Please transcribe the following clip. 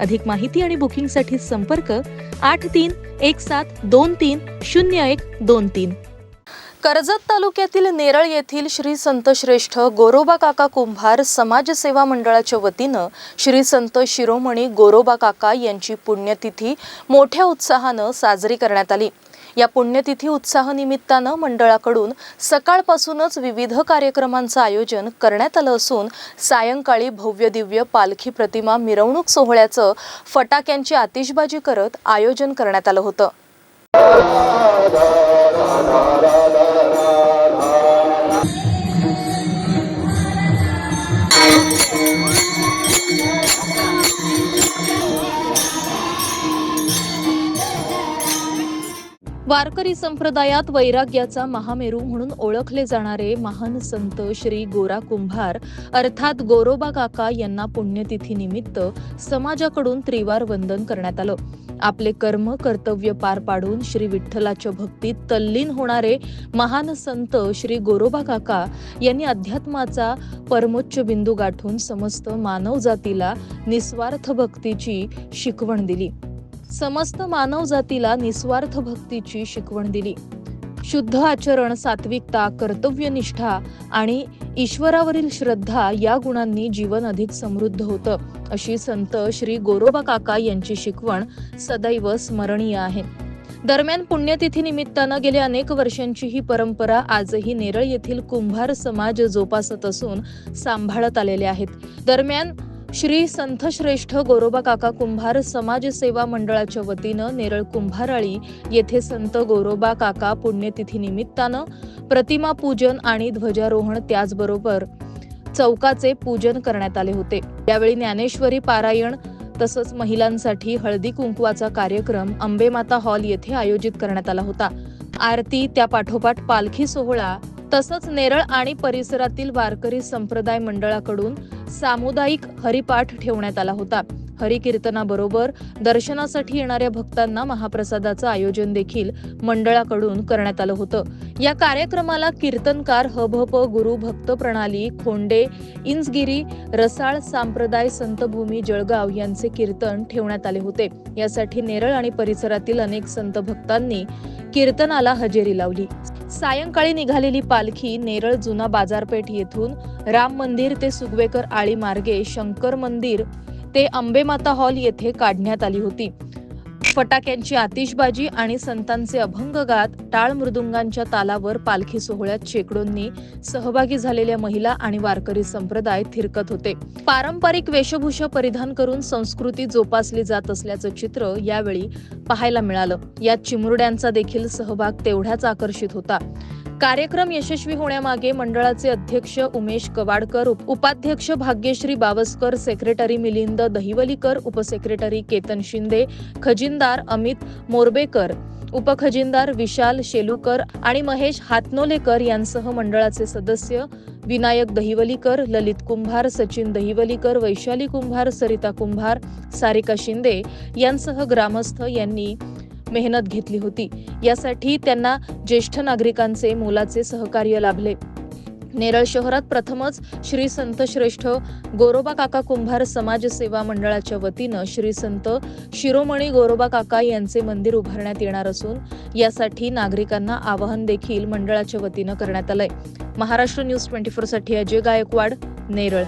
अधिक माहिती आणि बुकिंगसाठी संपर्क आठ तीन एक सात दोन तीन शून्य एक दोन तीन. कर्जत तालुक्यातील नेरळ येथील श्री संत श्रेष्ठ गोरोबा काका कुंभार समाजसेवा मंडळाच्या वतीनं श्री संत शिरोमणी गोरोबा काका यांची पुण्यतिथी मोठ्या उत्साहानं साजरी करण्यात आली. या पुण्यतिथी उत्साह निमित्तानं मंडळाकडून सकाळपासूनच विविध कार्यक्रमांचं आयोजन करण्यात आलं असून सायंकाळी भव्य दिव्य पालखी प्रतिमा मिरवणूक सोहळ्याचं फटाक्यांची आतिषबाजी करत आयोजन करण्यात आलं होतं. वारकरी संप्रदायात वैराग्याचा महामेरू म्हणून ओळखले जाणारे महान संत श्री गोरा कुंभार अर्थात गोरोबा काका यांना पुण्यतिथी निमित्त समाजाकडून त्रिवार वंदन करण्यात आलं. आपले कर्म कर्तव्य पार पाडून श्री विठ्ठलाच्या भक्तीत तल्लीन होणारे महान संत श्री गोरोबा काका यांनी अध्यात्माचा परमोच्च बिंदू गाठून समस्त मानवजातीला निस्वार्थ भक्तीची शिकवण दिली. समस्त मानव जातीला निस्वार्थ भक्तीची शिकवण दिली. शुद्ध आचरण सात्विकता कर्तव्यनिष्ठा आणि ईश्वरावरील श्रद्धा या गुणांनी जीवन अधिक समृद्ध होतं अशी संत श्री गोरोबा काका यांची शिकवण सदैव स्मरणीय आहे. दरम्यान पुण्यतिथी निमित्तानं गेल्या अनेक वर्षांची ही परंपरा आजही नेरळ येथील कुंभार समाज जोपासत असून सांभाळत आलेले आहेत. दरम्यान श्री संतश्रेष्ठ गोरोबा काका कुंभार समाजसेवा मंडळाच्या वतीनं नेरळ कुंभाराळी येथे संत गोरोबा काका पुण्यतिथी निमित्तानं प्रतिमा पूजन आणि ध्वजारोहण त्याचबरोबर चौकाचे पूजन करण्यात आले होते. यावेळी ज्ञानेश्वरी पारायण तसंच महिलांसाठी हळदी कुंकवाचा कार्यक्रम अंबेमाता हॉल येथे आयोजित करण्यात आला होता. आरती त्या पाठोपाठ पालखी सोहळा तसंच नेरळ आणि परिसरातील वारकरी संप्रदाय मंडळाकडून सामुदायिक हरिपाठ ठेवण्यात आला होता. हरिकीर्तनाबरोबर दर्शनासाठी येणाऱ्या भक्तांना महाप्रसादाचं आयोजन देखील मंडळाकडून करण्यात आलं होतं. या कार्यक्रमाला कीर्तनकार हभप गुरु भक्त प्रणाली खोंडे इंचगिरी रसाळ सांप्रदाय संतभूमी जळगाव यांचे कीर्तन ठेवण्यात आले होते. यासाठी नेरळ आणि परिसरातील अनेक संत भक्तांनी कीर्तनाला हजेरी लावली. सायंकाळी निघालेली पालखी नेरळ जुना बाजारपेठ येथून राम मंदिर ते सुगवेकर आळी मार्गे शंकर मंदिर ते अंबेमाता हॉल येथे काढण्यात आली होती. फटाक्यांची आतिषबाजी आणि संतांचे अभंग गात टाळ मृदुंगांच्या तालावर पालखी सोहळ्यात शेकडोंनी सहभागी झालेल्या महिला आणि वारकरी संप्रदाय थिरकत होते. पारंपरिक वेशभूषा परिधान करून संस्कृती जोपासली जात असल्याचं चित्र यावेळी पाहायला मिळालं. यात चिमुरड्यांचा देखील सहभाग तेवढाच आकर्षित होता. कार्यक्रम यशस्वी होण्यामागे मंडळाचे अध्यक्ष उमेश कवाडकर उपाध्यक्ष भाग्यश्री बावस्कर सेक्रेटरी मिलिंद दहिवलीकर उपसेक्रेटरी केतन शिंदे खजिनदार अमित मोरबेकर उपखजिनदार विशाल शेलूकर आणि महेश हातनोलेकर यांसह मंडळाचे सदस्य विनायक दहिवलीकर ललित कुंभार सचिन दहिवलीकर वैशाली कुंभार सरिता कुंभार सारिका शिंदे यांसह ग्रामस्थ यांनी मेहनत घेतली होती. यासाठी त्यांना ज्येष्ठ नागरिकांचे मोलाचे सहकार्य लाभले. नेरळ शहरात प्रथमच श्री संत श्रेष्ठ गोरोबा काका कुंभार समाज सेवा मंडळाच्या वतीनं श्री संत शिरोमणी गोरोबा काका यांचे मंदिर उभारण्यात येणार असून यासाठी नागरिकांना आवाहन देखील मंडळाच्या वतीनं करण्यात आलंय. महाराष्ट्र न्यूज ट्वेंटी फोरसाठी अजय गायकवाड नेरळ.